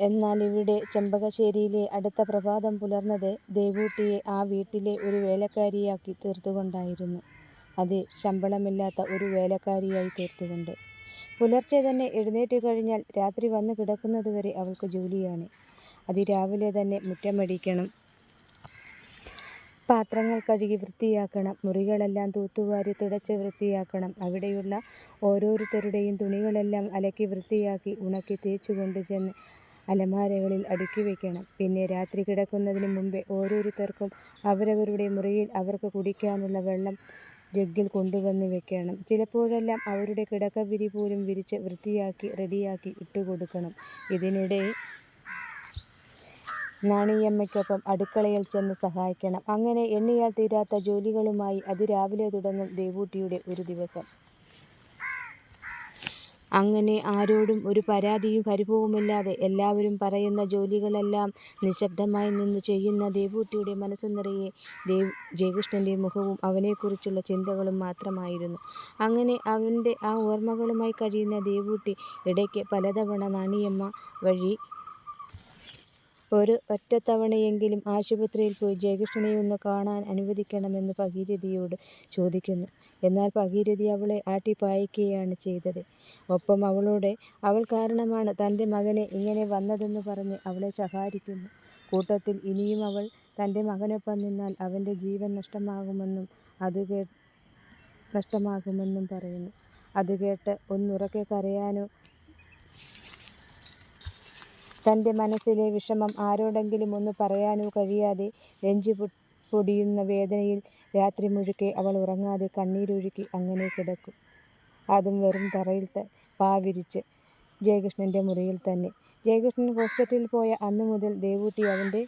എന്നാൽ ഇവിടെ ചെമ്പകശ്ശേരിയിലെ അടുത്ത പ്രഭാതം പുലർന്നത് ദേവൂട്ടിയെ ആ വീട്ടിലെ ഒരു വേലക്കാരിയാക്കി തീർത്തുകൊണ്ടായിരുന്നു. അതെ, ശമ്പളമില്ലാത്ത ഒരു വേലക്കാരിയായി തീർത്തുകൊണ്ട്. പുലർച്ചെ തന്നെ എഴുന്നേറ്റ് കഴിഞ്ഞാൽ രാത്രി വന്നു കിടക്കുന്നതുവരെ അവൾക്ക് ജോലിയാണ്. അതിരാവിലെ തന്നെ മുറ്റമടിക്കണം, പാത്രങ്ങൾ കഴുകി വൃത്തിയാക്കണം, മുറികളെല്ലാം തൂത്തുവാരി തുടച്ച് വൃത്തിയാക്കണം, അവിടെയുള്ള ഓരോരുത്തരുടെയും തുണികളെല്ലാം അലക്കി വൃത്തിയാക്കി ഉണക്കി തേച്ചു കൊണ്ടുചെന്ന് അലമാരകളിൽ അടുക്കി വെക്കണം പിന്നെ രാത്രി കിടക്കുന്നതിന് മുമ്പേ ഓരോരുത്തർക്കും അവരവരുടെ മുറിയിൽ അവർക്ക് കുടിക്കാനുള്ള വെള്ളം ജഗ്ഗിൽ കൊണ്ടുവന്നു വെക്കണം. ചിലപ്പോഴെല്ലാം അവരുടെ കിടക്കവിരി പോലും വിരിച്ച് വൃത്തിയാക്കി റെഡിയാക്കി ഇട്ടുകൊടുക്കണം. ഇതിനിടെ നാണിയമ്മയ്ക്കൊപ്പം അടുക്കളയിൽ ചെന്ന് സഹായിക്കണം. അങ്ങനെ എണ്ണിയാൽ തീരാത്ത ജോലികളുമായി അതിരാവിലെ തുടങ്ങും ദേവൂട്ടിയുടെ ഒരു ദിവസം. അങ്ങനെ ആരോടും ഒരു പരാതിയും പരിഭവവുമില്ലാതെ എല്ലാവരും പറയുന്ന ജോലികളെല്ലാം നിശബ്ദമായി നിന്ന് ചെയ്യുന്ന ദേവൂട്ടിയുടെ മനസ്സു നിറയെ ദേവ് ജയകൃഷ്ണന്റെ മുഖവും അവനെക്കുറിച്ചുള്ള ചിന്തകളും മാത്രമായിരുന്നു. അങ്ങനെ അവന്റെ ആ ഓർമ്മകളുമായി കഴിയുന്ന ദേവൂട്ടി ഇടയ്ക്ക് പലതവണ നാണിയമ്മ വഴി ഒരു ഒറ്റത്തവണയെങ്കിലും ആശുപത്രിയിൽ പോയി ജയകൃഷ്ണനെ ഒന്ന് കാണാൻ അനുവദിക്കണമെന്ന് ഭഗീരഥിയോട് ചോദിക്കുന്നു. എന്നാൽ ഭഗീരഥി അവളെ ആട്ടിപ്പായിക്കുകയാണ് ചെയ്തത്. ഒപ്പം അവളോട് അവൾ കാരണമാണ് തന്റെ മകനെ ഇങ്ങനെ വന്നതെന്ന് പറഞ്ഞ് അവളെ ശകാരിക്കുന്നു. കൂട്ടത്തിൽ ഇനിയും അവൾ തന്റെ മകനൊപ്പം നിന്നാൽ അവന്റെ ജീവൻ നഷ്ടമാകുമെന്നും അത് നഷ്ടമാകുമെന്നും പറയുന്നു. അത് കേട്ട് ഒന്നുറക്കെ കരയാനോ തന്റെ മനസ്സിലെ വിഷമം ആരോടെങ്കിലും ഒന്ന് പറയാനോ കഴിയാതെ നെഞ്ചുപൊടിയുന്ന വേദനയിൽ രാത്രി മുഴുക്കെ അവൾ ഉറങ്ങാതെ കണ്ണീരൊഴുക്കി അങ്ങനെ കിടക്കും. അതും വെറും തറയിൽ പാവിരിച്ച് ജയകൃഷ്ണന്റെ മുറിയിൽ തന്നെ. ജയകൃഷ്ണൻ ഹോസ്പിറ്റലിൽ പോയ അന്നു മുതൽ ദേവൂട്ടി അവന്റെ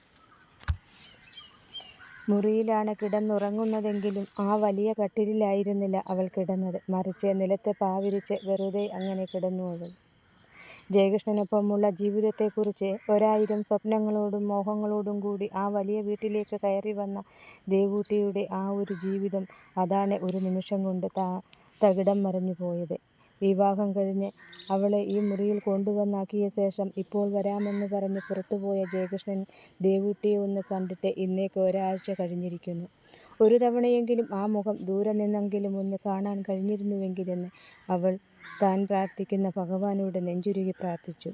മുറിയിലാണ് കിടന്നുറങ്ങുന്നതെങ്കിലും ആ വലിയ കട്ടിലിലായിരുന്നില്ല അവൾ കിടന്നത്. മറിച്ച് നിലത്തെ പാവിരിച്ച് വെറുതെ അങ്ങനെ കിടന്നു അവൾ. ജയകൃഷ്ണനൊപ്പമുള്ള ജീവിതത്തെക്കുറിച്ച് ഒരായിരം സ്വപ്നങ്ങളോടും മോഹങ്ങളോടും കൂടി ആ വലിയ വീട്ടിലേക്ക് കയറി വന്ന ദേവൂട്ടിയുടെ ആ ഒരു ജീവിതം അതാണ് ഒരു നിമിഷം കൊണ്ട് തകിടം മറിഞ്ഞു പോയത്. വിവാഹം കഴിഞ്ഞ് അവളെ ഈ മുറിയിൽ കൊണ്ടുവന്നാക്കിയ ശേഷം ഇപ്പോൾ വരാമെന്ന് പറഞ്ഞ് പുറത്തുപോയ ജയകൃഷ്ണൻ ദേവൂട്ടിയെ ഒന്ന് കണ്ടിട്ട് ഇന്നേക്ക് ഒരാഴ്ച കഴിഞ്ഞിരിക്കുന്നു. ഒരു തവണയെങ്കിലും ആ മുഖം ദൂരെ നിന്നെങ്കിലും ഒന്ന് കാണാൻ കഴിഞ്ഞിരുന്നുവെങ്കിലെന്ന് അവൾ താൻ പ്രാർത്ഥിക്കുന്ന ഭഗവാനോട് നെഞ്ചുരുകി പ്രാർത്ഥിച്ചു.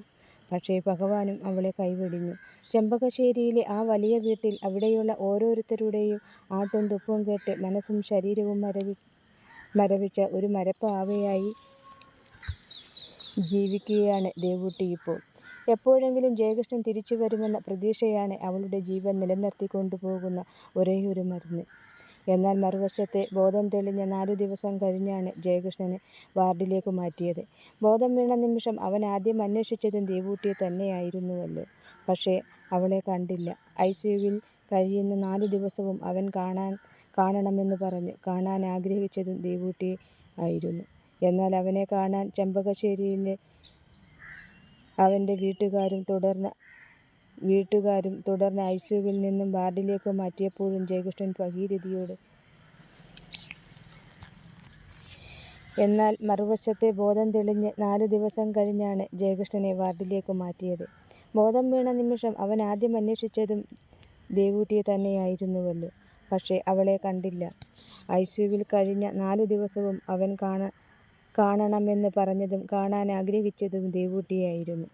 പക്ഷേ ഭഗവാനും അവളെ കൈവെടിഞ്ഞു. ചെമ്പകശ്ശേരിയിലെ ആ വലിയ വീട്ടിൽ അവിടെയുള്ള ഓരോരുത്തരുടെയും ആട്ടും തുപ്പും കേട്ട് മനസ്സും ശരീരവും മരവി മരവിച്ച ഒരു മരപ്പാവയായി ജീവിക്കുകയാണ് ദേവൂട്ടി ഇപ്പോൾ. എപ്പോഴെങ്കിലും ജയകൃഷ്ണൻ തിരിച്ചു വരുമെന്ന പ്രതീക്ഷയാണ് അവളുടെ ജീവൻ നിലനിർത്തിക്കൊണ്ടുപോകുന്ന ഒരേയൊരു മരുന്ന്. എന്നാൽ മറുവശത്തെ ബോധം തെളിഞ്ഞ നാലു ദിവസം കഴിഞ്ഞാണ് ജയകൃഷ്ണനെ വാർഡിലേക്ക് മാറ്റിയത്. ബോധം വീണ നിമിഷം അവൻ ആദ്യം അന്വേഷിച്ചതും ദേവൂട്ടിയെ തന്നെയായിരുന്നുവല്ലോ. പക്ഷേ അവളെ കണ്ടില്ല. ഐ ഐസിയുവിൽ കഴിയുന്ന നാലു ദിവസവും അവൻ കാണാൻ കാണണമെന്ന് പറഞ്ഞു കാണാൻ ആഗ്രഹിച്ചതും ദേവൂട്ടിയെ ആയിരുന്നു. എന്നാൽ അവനെ കാണാൻ ചെമ്പകശ്ശേരിയിലെ അവന്റെ വീട്ടുകാരും തുടർന്ന് ഐസിയുവിൽ നിന്നും വാർഡിലേക്ക് മാറ്റിയപ്പോഴും ജയകൃഷ്ണൻ ഭഗീരഥിയോട് എന്നാൽ മറുവശത്തെ ബോധം തെളിഞ്ഞ് നാല് ദിവസം കഴിഞ്ഞാണ് ജയകൃഷ്ണനെ വാർഡിലേക്ക് മാറ്റിയത്. ബോധം വീണ നിമിഷം അവൻ ആദ്യം അന്വേഷിച്ചതും ദേവൂട്ടിയെ തന്നെയായിരുന്നുവല്ലോ. പക്ഷേ അവളെ കണ്ടില്ല. ഐസിയുവിൽ കഴിഞ്ഞ നാലു ദിവസവും അവൻ കാണ കാണണമെന്ന് പറഞ്ഞതും കാണാൻ ആഗ്രഹിച്ചതും ദേവൂട്ടിയെ ആയിരുന്നു.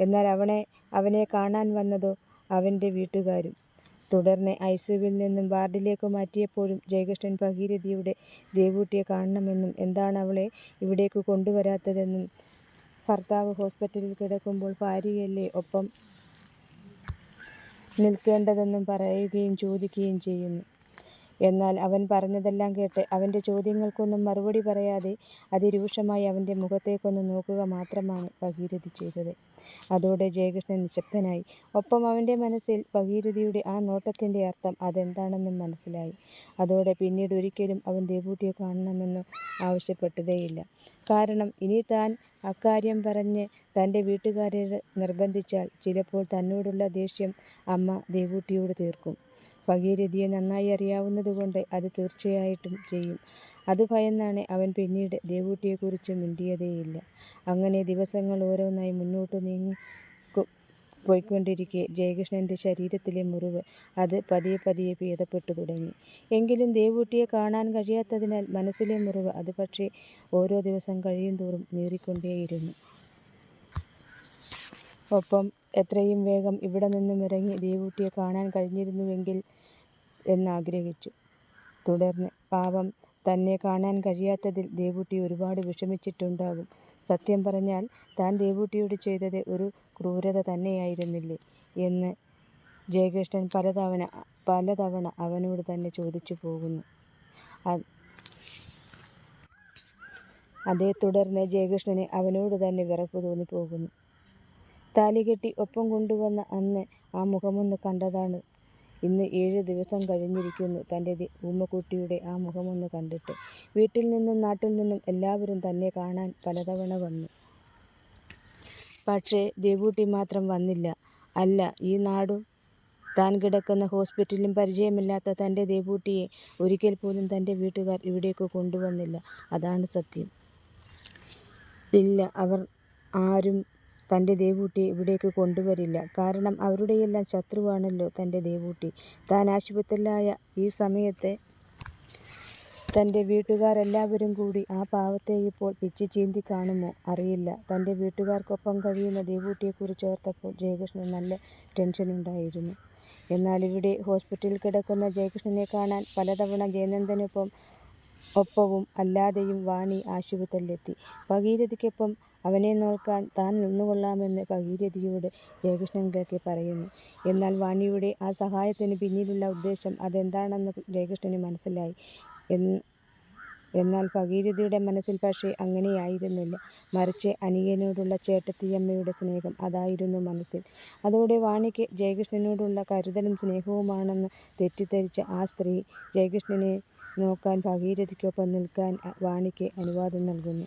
എന്നാൽ അവനെ അവനെ കാണാൻ വന്നതോ അവന്റെ വീട്ടുകാരും. തുടർന്ന് ഐസുവിൽ നിന്നും വാർഡിലേക്ക് മാറ്റിയപ്പോഴും ജയകൃഷ്ണൻ ഭഗീരഥിയുടെ ദേവൂട്ടിയെ കാണണമെന്നും എന്താണ് അവളെ ഇവിടേക്ക് കൊണ്ടുവരാത്തതെന്നും ഭർത്താവ് ഹോസ്പിറ്റലിൽ കിടക്കുമ്പോൾ ഭാര്യയല്ലേ ഒപ്പം നിൽക്കേണ്ടതെന്നും പറയുകയും ചോദിക്കുകയും ചെയ്യുന്നു. എന്നാൽ അവൻ പറഞ്ഞതെല്ലാം കേട്ട് അവന്റെ ചോദ്യങ്ങൾക്കൊന്നും മറുപടി പറയാതെ അതിരൂക്ഷമായി അവന്റെ മുഖത്തേക്കൊന്ന് നോക്കുക മാത്രമാണ് ഭഗീരഥി ചെയ്തത്. അതോടെ ജയകൃഷ്ണൻ നിശബ്ദനായി. ഒപ്പം അവന്റെ മനസ്സിൽ ഭഗീരഥിയുടെ ആ നോട്ടത്തിന്റെ അർത്ഥം അതെന്താണെന്നും മനസ്സിലായി. അതോടെ പിന്നീട് ഒരിക്കലും അവൻ ദേവൂട്ടിയെ കാണണമെന്ന് ആവശ്യപ്പെട്ടതേയില്ല. കാരണം ഇനി താൻ അക്കാര്യം പറഞ്ഞ് തന്റെ വീട്ടുകാരെ നിർബന്ധിച്ചാൽ ചിലപ്പോൾ തന്നോടുള്ള ദേഷ്യം അമ്മ ദേവൂട്ടിയോട് തീർക്കും. ഭഗീരഥിയെ നന്നായി അറിയാവുന്നതുകൊണ്ട് അത് തീർച്ചയായിട്ടും ചെയ്യും. അതു ഭയന്നാണ് അവൻ പിന്നീട് ദേവൂട്ടിയെക്കുറിച്ച് മിണ്ടിയതേയില്ല. അങ്ങനെ ദിവസങ്ങൾ ഓരോന്നായി നീങ്ങി പോയിക്കൊണ്ടിരിക്കെ ജയകൃഷ്ണന്റെ ശരീരത്തിലെ മുറിവ് അത് പതിയെ പതിയെ ഭേദപ്പെട്ടു തുടങ്ങി. എങ്കിലും ദേവൂട്ടിയെ കാണാൻ കഴിയാത്തതിനാൽ മനസ്സിലെ മുറിവ് അത് പക്ഷേ ഓരോ ദിവസം കഴിയും കഴിയുന്തോറും നീറിക്കൊണ്ടേയിരുന്നു. ഒപ്പം എത്രയും വേഗം ഇവിടെ നിന്നും ഇറങ്ങി ദേവൂട്ടിയെ കാണാൻ കഴിഞ്ഞിരുന്നുവെങ്കിൽ എന്നാഗ്രഹിച്ചു. തുടർന്ന് പാവം തന്നെ കാണാൻ കഴിയാത്തതിൽ ദേവൂട്ടി ഒരുപാട് വിഷമിച്ചിട്ടുണ്ടാകും. സത്യം പറഞ്ഞാൽ താൻ ദേവൂട്ടിയോട് ചെയ്തത് ഒരു ക്രൂരത തന്നെയായിരുന്നില്ലേ എന്ന് ജയകൃഷ്ണൻ പലതവണ പലതവണ അവനോട് തന്നെ ചോദിച്ചു പോകുന്നു. അതേ തുടർന്ന് ജയകൃഷ്ണന് അവനോട് തന്നെ വെറുപ്പ് തോന്നിപ്പോകുന്നു. താലികെട്ടി ഒപ്പം കൊണ്ടുവന്ന അന്ന് ആ മുഖമൊന്ന് കണ്ടതാണ്. ഇന്ന് ഏഴ് ദിവസം കഴിഞ്ഞിരിക്കുന്നു തന്റെ ഊമക്കുട്ടിയുടെ ആ മുഖമൊന്ന് കണ്ടിട്ട്. വീട്ടിൽ നിന്നും നാട്ടിൽ നിന്നും എല്ലാവരും തന്നെ കാണാൻ പലതവണ വന്നു. പക്ഷേ ദേവൂട്ടി മാത്രം വന്നില്ല. അല്ല ഈ നാടും താൻ കിടക്കുന്ന ഹോസ്പിറ്റലും പരിചയമില്ലാത്ത തന്റെ ദേവൂട്ടിയെ ഒരിക്കൽ പോലും തന്റെ വീട്ടുകാർ ഇവിടേക്ക് കൊണ്ടുവന്നില്ല. അതാണ് സത്യം. ഇല്ല അവർ ആരും തന്റെ ദേവൂട്ടി ഇവിടേക്ക് കൊണ്ടുവരില്ല. കാരണം അവരുടെയെല്ലാം ശത്രുവാണല്ലോ തന്റെ ദേവൂട്ടി. താൻ ആശുപത്രിയിലായ ഈ സമയത്തെ തന്റെ വീട്ടുകാരെല്ലാവരും കൂടി ആ പാവത്തെ ഇപ്പോൾ പിച്ചിചീന്തി കാണുമോ അറിയില്ല. തന്റെ വീട്ടുകാർക്കൊപ്പം കഴിയുന്ന ദേവൂട്ടിയെക്കുറിച്ച് ഓർത്തപ്പോൾ ജയകൃഷ്ണൻ നല്ല ടെൻഷനുണ്ടായിരുന്നു. എന്നാൽ ഇവിടെ ഹോസ്പിറ്റലിൽ കിടക്കുന്ന ജയകൃഷ്ണനെ കാണാൻ പലതവണ ജയനന്ദനൊപ്പവും അല്ലാതെയും വാണി ആശുപത്രിയിലെത്തി. ഭഗീരഥയ്ക്കൊപ്പം അവനെ നോക്കാൻ താൻ നിന്നുകൊള്ളാമെന്ന് ഭഗീരഥിയോട് ജയകൃഷ്ണൻ ഉറക്കെ പറയുന്നു. എന്നാൽ വാണിയുടെ ആ സഹായത്തിന് പിന്നിലുള്ള ഉദ്ദേശം അതെന്താണെന്ന് ജയകൃഷ്ണന് മനസ്സിലായി. എന്നാൽ ഭഗീരഥിയുടെ മനസ്സിൽ പക്ഷേ അങ്ങനെയായിരുന്നില്ല. മറിച്ച് അനിയനോടുള്ള ചേട്ടത്തിയമ്മയുടെ സ്നേഹം അതായിരുന്നു മനസ്സിൽ. അതോടെ വാണിക്ക് ജയകൃഷ്ണനോടുള്ള കരുതലും സ്നേഹവുമാണെന്ന് തെറ്റിദ്ധരിച്ച ആ സ്ത്രീ ജയകൃഷ്ണനെ നോക്കാൻ ഭഗീരഥിക്കൊപ്പം നിൽക്കാൻ വാണിക്ക് അനുവാദം നൽകുന്നു.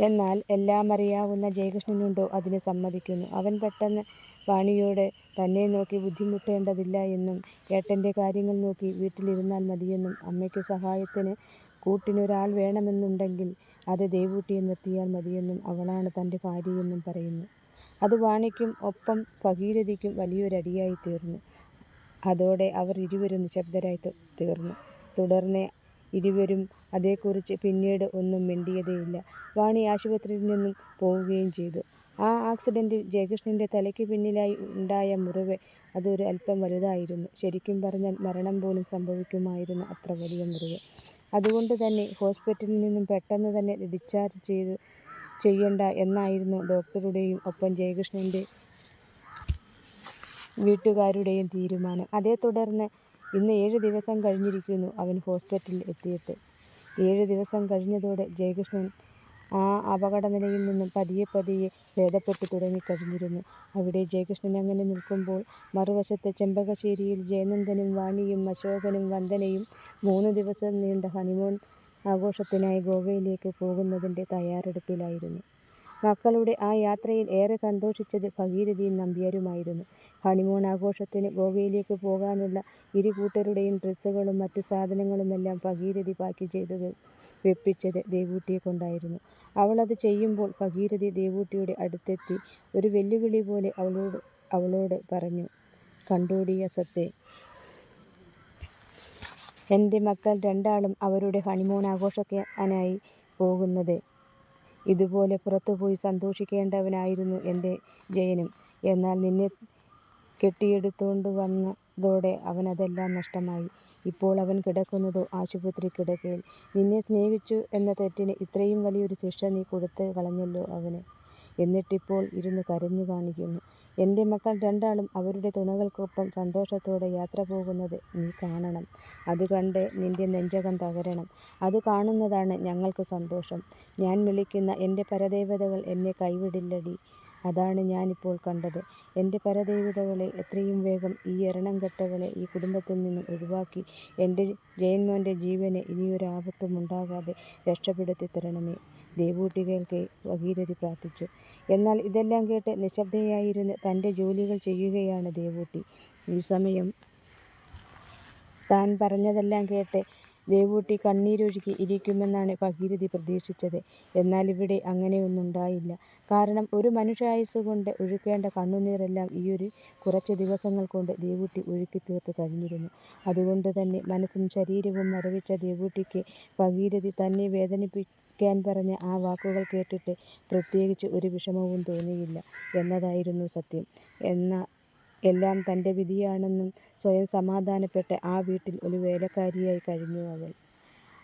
എന്നാൽ എല്ലാം അറിയാവുന്ന ജയകൃഷ്ണനുണ്ടോ അതിന് സമ്മതിക്കുന്നു. അവൻ പെട്ടെന്ന് വാണിയോട് തന്നെ നോക്കി ബുദ്ധിമുട്ടേണ്ടതില്ല എന്നും ഏട്ടന്റെ കാര്യങ്ങൾ നോക്കി വീട്ടിലിരുന്നാൽ മതിയെന്നും അമ്മയ്ക്ക് സഹായത്തിന് കൂട്ടിനൊരാൾ വേണമെന്നുണ്ടെങ്കിൽ അത് ദേവൂട്ടിയെ നിർത്തിയാൽ മതിയെന്നും അവളാണ് തന്റെ ഭാര്യയെന്നും പറയുന്നു. അത് വാണിക്കും ഒപ്പം ഭഗീരഥിക്കും വലിയൊരടിയായിത്തീർന്നു. അതോടെ അവർ ഇരുവരും നിശബ്ദരായി തീർന്നു. തുടർന്ന് ഇരുവരും അതേക്കുറിച്ച് പിന്നീട് ഒന്നും മിണ്ടിയതേയില്ല. വാണി ആശുപത്രിയിൽ നിന്നും പോവുകയും ചെയ്തു. ആ ആക്സിഡന്റിൽ ജയകൃഷ്ണന്റെ തലയ്ക്ക് പിന്നിലായി ഉണ്ടായ മുറിവ് അതൊരു അല്പം വലുതായിരുന്നു. ശരിക്കും പറഞ്ഞാൽ മരണം പോലും സംഭവിക്കുമായിരുന്നു അത്ര വലിയ മുറിവ്. അതുകൊണ്ട് തന്നെ ഹോസ്പിറ്റലിൽ നിന്നും പെട്ടെന്ന് തന്നെ ഡിസ്ചാർജ് ചെയ്ത് ചെയ്യേണ്ട എന്നായിരുന്നു ഡോക്ടറുടെയും ഒപ്പം ജയകൃഷ്ണന്റെ വീട്ടുകാരുടെയും തീരുമാനം. അതേ തുടർന്ന് ഇന്ന് ഏഴ് ദിവസം കഴിഞ്ഞിരിക്കുന്നു അവൻ ഹോസ്പിറ്റലിൽ എത്തിയിട്ട്. ഏഴ് ദിവസം കഴിഞ്ഞതോടെ ജയകൃഷ്ണൻ ആ അപകടനിലയിൽ നിന്നും പതിയെ പതിയെ ഭേദപ്പെട്ടു തുടങ്ങിക്കഴിഞ്ഞിരുന്നു. അവിടെ ജയകൃഷ്ണൻ അങ്ങനെ നിൽക്കുമ്പോൾ മറുവശത്ത് ചെമ്പകശ്ശേരിയിൽ ജയനന്ദനും വാണിയും അശോകനും വന്ദനയും മൂന്ന് ദിവസം നീണ്ട ഹണിമൂൺ ആഘോഷത്തിനായി ഗോവയിലേക്ക് പോകുന്നതിന്റെ തയ്യാറെടുപ്പിലായിരുന്നു. മക്കളുടെ ആ യാത്രയിൽ ഏറെ സന്തോഷിച്ചത് ഭഗീരഥിയും നമ്പ്യാരുമായിരുന്നു. ഹണിമൂൺ ആഘോഷത്തിന് ഗോവയിലേക്ക് പോകാനുള്ള ഇരു കൂട്ടരുടെയും ഡ്രസ്സുകളും മറ്റു സാധനങ്ങളുമെല്ലാം ഭഗീരഥി പാക്ക് ചെയ്തത് വെപ്പിച്ചത് ദേവൂട്ടിയെക്കൊണ്ടായിരുന്നു. അവളത് ചെയ്യുമ്പോൾ ഭഗീരഥി ദേവൂട്ടിയുടെ അടുത്തെത്തി ഒരു വെല്ലുവിളി പോലെ അവളോട് പറഞ്ഞു. കണ്ടോടീ സത്തെ എന്റെ മക്കൾ രണ്ടാളും അവരുടെ ഹണിമൂൺ ആഘോഷിക്കാനായി പോകുന്നത്. ഇതുപോലെ പുറത്തുപോയി സന്തോഷിക്കേണ്ടവനായിരുന്നു എന്റെ ജയനും. എന്നാൽ നിന്നെ കെട്ടിയെടുത്തോണ്ടുവന്നതോടെ അവനതെല്ലാം നഷ്ടമായി. ഇപ്പോൾ അവൻ കിടക്കുന്നതോ ആശുപത്രി കിടക്കയിൽ. നിന്നെ സ്നേഹിച്ചു എന്ന തെറ്റിന് ഇത്രയും വലിയൊരു ശിക്ഷ നീ കൊടുത്തു കളഞ്ഞല്ലോ അവന്. എന്നിട്ടിപ്പോൾ ഇരുന്ന് കരഞ്ഞു കാണിക്കുന്നു. എന്റെ മക്കൾ രണ്ടാളും അവരുടെ തുണകൾക്കൊപ്പം സന്തോഷത്തോടെ യാത്ര പോകുന്നത് നീ കാണണം. അത് കണ്ട് നിന്റെ നെഞ്ചകം തകരണം. അത് കാണുന്നതാണ് ഞങ്ങൾക്ക് സന്തോഷം. ഞാൻ വിളിക്കുന്ന എന്റെ പരദേവതകൾ എന്നെ കൈവിടില്ലടി അതാണ് ഞാനിപ്പോൾ കണ്ടത്. എന്റെ പരദേവതകളെ എത്രയും വേഗം ഈ എറണംകെട്ടവളെ ഈ കുടുംബത്തിൽ നിന്നും ഒഴിവാക്കി എന്റെ ജയന്മോന്റെ ജീവന് ഇനിയൊരാപത്തും ഉണ്ടാകാതെ രക്ഷപ്പെടുത്തിത്തരണമേ. ദേവൂട്ടി കേൾക്കെ ഭഗീരഥി പ്രാർത്ഥിച്ചു. എന്നാൽ ഇതെല്ലാം കേട്ട് നിശ്ശബ്ദയായിരുന്ന് തന്റെ ജോലികൾ ചെയ്യുകയാണ് ദേവൂട്ടി. ഈ സമയം താൻ പറഞ്ഞതെല്ലാം കേട്ട് ദേവൂട്ടി കണ്ണീരൊഴുക്കി ഇരിക്കുമെന്നാണ് ഭഗീരഥി പ്രതീക്ഷിച്ചത്. എന്നാൽ ഇവിടെ അങ്ങനെയൊന്നുണ്ടായില്ല. കാരണം ഒരു മനുഷ്യായുസ്സുകൊണ്ട് ഒഴുക്കേണ്ട കണ്ണുനീരെല്ലാം ഈയൊരു കുറച്ച് ദിവസങ്ങൾ കൊണ്ട് ദേവൂട്ടി ഒഴുക്കിത്തീർത്തു കഴിഞ്ഞിരുന്നു. അതുകൊണ്ട് തന്നെ മനസ്സും ശരീരവും മരവിച്ച ദേവൂട്ടിക്ക് ഭഗീരഥി തന്നെ വേദനിപ്പിക്കാൻ പറഞ്ഞ ആ വാക്കുകൾ കേട്ടിട്ട് പ്രത്യേകിച്ച് ഒരു വിഷമവും തോന്നിയില്ല എന്നതായിരുന്നു സത്യം. എല്ലാം തന്റെ വിധിയാണെന്നും സ്വയം സമാധാനപ്പെട്ട് ആ വീട്ടിൽ ഒരു വേലക്കാരിയായി കഴിഞ്ഞു അവൾ.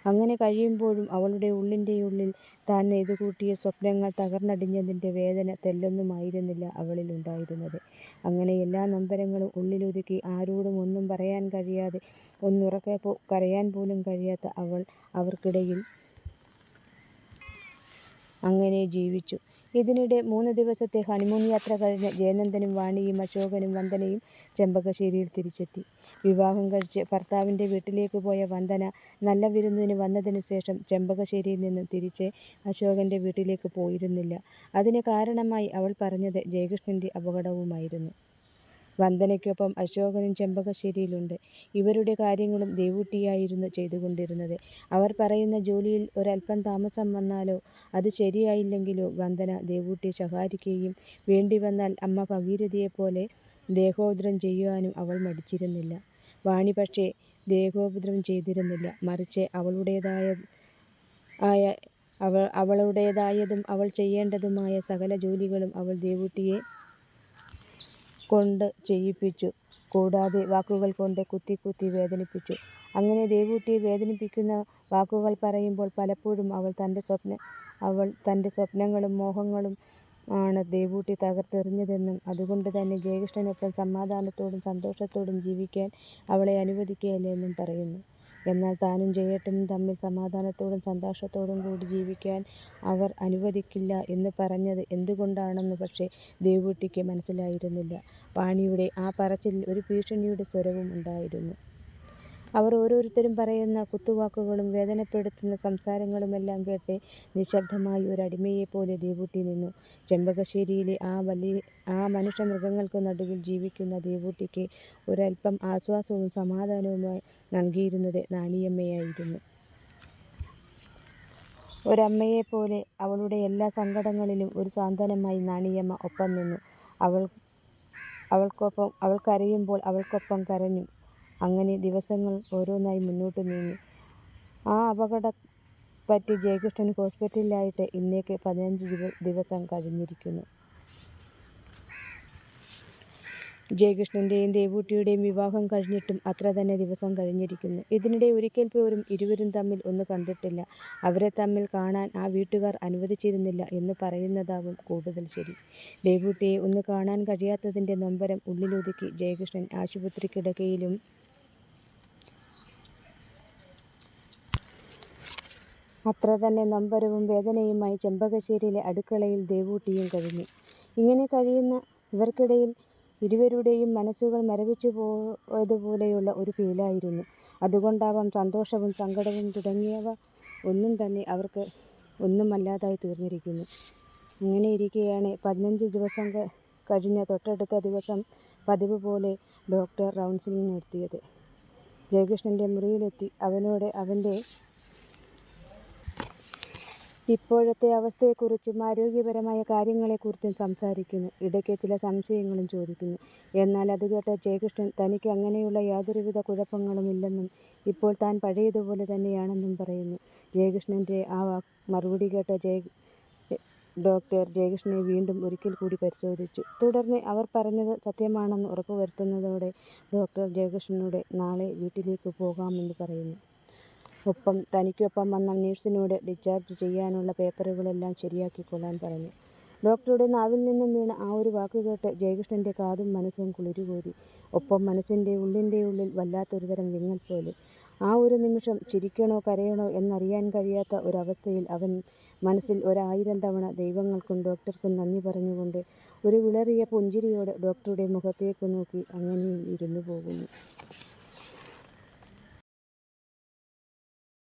അങ്ങനെ കഴിയുമ്പോഴും അവളുടെ ഉള്ളിന്റെയുള്ളിൽ താൻ നെയ്തുകൂട്ടിയ സ്വപ്നങ്ങൾ തകർന്നടിഞ്ഞതിന്റെ വേദന തെല്ലൊന്നുമായിരുന്നില്ല അവളിൽ ഉണ്ടായിരുന്നത്. അങ്ങനെ എല്ലാ നമ്പരങ്ങളും ഉള്ളിലൊതുക്കി ആരോടും ഒന്നും പറയാൻ കഴിയാതെ ഒന്നുറക്കെ പോ കരയാൻ പോലും കഴിയാത്ത അവൾ അവർക്കിടയിൽ അങ്ങനെ ജീവിച്ചു. ഇതിനിടെ മൂന്ന് ദിവസത്തെ ഹണിമൂൺ യാത്ര കഴിഞ്ഞ് ജയനന്ദനും വാണിയും അശോകനും വന്ദനയും ചെമ്പകശ്ശേരിയിൽ തിരിച്ചെത്തി. വിവാഹം കഴിച്ച് ഭർത്താവിന്റെ വീട്ടിലേക്ക് പോയ വന്ദന നല്ല വിരുന്നിന് വന്നതിന് ശേഷം ചെമ്പകശ്ശേരിയിൽ നിന്നും തിരിച്ച് അശോകന്റെ വീട്ടിലേക്ക് പോയിരുന്നില്ല. അതിന് കാരണമായി അവൾ പറഞ്ഞത് ജയകൃഷ്ണന്റെ അപകടവുമായിരുന്നു. വന്ദനയ്ക്കൊപ്പം അശോകനും ചെമ്പകശ്ശേരിയിലുണ്ട്. ഇവരുടെ കാര്യങ്ങളും ദേവൂട്ടിയായിരുന്നു ചെയ്തുകൊണ്ടിരുന്നത്. അവർ പറയുന്ന ജോലിയിൽ ഒരല്പം താമസം വന്നാലോ അത് ശരിയായില്ലെങ്കിലോ വന്ദന ദേവൂട്ടിയെ ശകാരിക്കുകയും വേണ്ടിവന്നാൽ അമ്മ ഭഗീരഥിയെപ്പോലെ ദേഹോദ്രം ചെയ്യുവാനും അവൾ മടിച്ചിരുന്നില്ല. വാണി പക്ഷേ ദേഹോപദ്രം ചെയ്തിരുന്നില്ല. മറിച്ച് അവളുടേതായ ആയ അവളുടേതായതും അവൾ ചെയ്യേണ്ടതുമായ സകല ജോലികളും അവൾ ദേവൂട്ടിയെക്കൊണ്ട് ചെയ്യിപ്പിച്ചു. കൂടാതെ വാക്കുകൾ കൊണ്ട് കുത്തി കുത്തി വേദനിപ്പിച്ചു. അങ്ങനെ ദേവൂട്ടിയെ വേദനിപ്പിക്കുന്ന വാക്കുകൾ പറയുമ്പോൾ പലപ്പോഴും അവൾ തന്റെ സ്വപ്നങ്ങളും മോഹങ്ങളും ആണ് ദേവൂട്ടി തകർത്തെറിഞ്ഞതെന്നും അതുകൊണ്ടുതന്നെ ജയകൃഷ്ണനൊപ്പം സമാധാനത്തോടും സന്തോഷത്തോടും ജീവിക്കാൻ അവളെ അനുവദിക്കുകയില്ല എന്നും പറയുന്നു. എന്നാൽ താനും ജയേട്ടനും തമ്മിൽ സമാധാനത്തോടും സന്തോഷത്തോടും കൂടി ജീവിക്കാൻ അവർ അനുവദിക്കില്ല എന്ന് പറഞ്ഞത് എന്തുകൊണ്ടാണെന്ന് പക്ഷേ ദേവൂട്ടിക്ക് മനസ്സിലായിരുന്നില്ല. പാണിയുടെ ആ പറച്ചിലിൽ ഒരു ഭീഷണിയുടെ സ്വരവും ഉണ്ടായിരുന്നു. അവർ ഓരോരുത്തരും പറയുന്ന കുത്തുവാക്കുകളും വേദനപ്പെടുത്തുന്ന സംസാരങ്ങളുമെല്ലാം കേട്ട് നിശബ്ദമായി ഒരടിമയെപ്പോലെ ദേവൂട്ടി നിന്നു. ചെമ്പകശ്ശേരിയിലെ ആ വലിയ ആ മനുഷ്യ മൃഗങ്ങൾക്ക് നടുവിൽ ജീവിക്കുന്ന ദേവൂട്ടിക്ക് ഒരല്പം ആശ്വാസവും സമാധാനവും നൽകിയിരുന്നത് നാണിയമ്മയായിരുന്നു. ഒരമ്മയെപ്പോലെ അവളുടെ എല്ലാ സങ്കടങ്ങളിലും ഒരു സാന്ത്വനമായി നാണിയമ്മ ഒപ്പം നിന്നു. അവൾ അവൾക്കൊപ്പം അവൾ കരയുമ്പോൾ അവൾക്കൊപ്പം കരഞ്ഞു. അങ്ങനെ ദിവസങ്ങൾ ഓരോന്നായി മുന്നോട്ട് നീങ്ങി. ആ അപകടം പറ്റി ജയകൃഷ്ണൻ ഹോസ്പിറ്റലിലായിട്ട് ഇന്നേക്ക് പതിനഞ്ച് ദിവസം കഴിഞ്ഞിരിക്കുന്നു. ജയകൃഷ്ണന്റെയും ദേവൂട്ടിയുടെയും വിവാഹം കഴിഞ്ഞിട്ടും അത്ര തന്നെ ദിവസം കഴിഞ്ഞിരിക്കുന്നു. ഇതിനിടെ ഒരിക്കൽ പോലും ഇരുവരും തമ്മിൽ ഒന്ന് കണ്ടിട്ടില്ല. അവരെ തമ്മിൽ കാണാൻ ആ വീട്ടുകാർ അനുവദിച്ചിരുന്നില്ല എന്ന് പറയുന്നതാവും കൂടുതൽ ശരി. ദേവൂട്ടിയെ ഒന്ന് കാണാൻ കഴിയാത്തതിന്റെ നൊമ്പരം ഉള്ളിലൊതുക്കി ജയകൃഷ്ണൻ ആശുപത്രിക്കിടക്കയിലും അത്രതന്നെ നൊമ്പരവും വേദനയുമായി ചെമ്പകശ്ശേരിയിലെ അടുക്കളയിൽ ദേവൂട്ടിയും കഴിഞ്ഞു. ഇങ്ങനെ കഴിയുന്ന ഇവർക്കിടയിൽ ഇരുവരുടെയും മനസ്സുകൾ മരവിച്ചു പോയതുപോലെയുള്ള ഒരു ഫീലായിരുന്നു. അതുകൊണ്ടാവാം സന്തോഷവും സങ്കടവും തുടങ്ങിയവ ഒന്നും തന്നെ അവർക്ക് ഒന്നുമല്ലാതായി തീർന്നിരിക്കുന്നു. ഇങ്ങനെ ഇരിക്കുകയാണ് പതിനഞ്ച് ദിവസം കഴിഞ്ഞ തൊട്ടടുത്ത ദിവസം പതിവ് പോലെ ഡോക്ടർ റൗൺസിലിംഗ് നടത്തിയത് ജയകൃഷ്ണന്റെ മുറിയിലെത്തി അവനോട് അവന്റെ ഇപ്പോഴത്തെ അവസ്ഥയെക്കുറിച്ചും ആരോഗ്യപരമായ കാര്യങ്ങളെക്കുറിച്ചും സംസാരിക്കുന്നു. ഇടയ്ക്ക് ചില സംശയങ്ങളും ചോദിക്കുന്നു. എന്നാൽ അതുകേട്ട ജയകൃഷ്ണൻ തനിക്ക് അങ്ങനെയുള്ള യാതൊരുവിധ കുഴപ്പങ്ങളും ഇല്ലെന്നും ഇപ്പോൾ താൻ പഴയതുപോലെ തന്നെയാണെന്നും പറയുന്നു. ജയകൃഷ്ണന്റെ ആ മറുപടി കേട്ട ഡോക്ടർ ജയകൃഷ്ണനെ വീണ്ടും ഒരിക്കൽ കൂടി പരിശോധിച്ചു. തുടർന്ന് അവർ പറഞ്ഞത് സത്യമാണെന്ന് ഉറപ്പുവരുത്തുന്നതോടെ ഡോക്ടർ ജയകൃഷ്ണനോട് നാളെ വീട്ടിലേക്ക് പോകാമെന്ന് പറയുന്നു. ഒപ്പം തനിക്കൊപ്പം വന്ന നഴ്സിനോട് ഡിസ്ചാർജ് ചെയ്യാനുള്ള പേപ്പറുകളെല്ലാം ശരിയാക്കിക്കൊള്ളാൻ പറഞ്ഞു. ഡോക്ടറുടെ നാവിൽ നിന്നും വീണ ആ ഒരു വാക്കുകേട്ട് ജയകൃഷ്ണന്റെ കാതും മനസ്സും കുളിരുകോരി. ഒപ്പം മനസ്സിന്റെ മനസ്സിന്റെ വല്ലാത്തൊരു വല്ലാത്തൊരുതരം വിങ്ങൽ പോലെ. ആ ഒരു നിമിഷം ചിരിക്കണോ കരയണോ എന്നറിയാൻ കഴിയാത്ത ഒരവസ്ഥയിൽ അവൻ മനസ്സിൽ ഒരായിരം തവണ ദൈവങ്ങൾക്കും ഡോക്ടർക്കും നന്ദി പറഞ്ഞുകൊണ്ട് ഒരു വിളറിയ പുഞ്ചിരിയോട് ഡോക്ടറുടെ മുഖത്തേക്ക് നോക്കി അങ്ങനെയും ഇരുന്നുപോകുന്നു.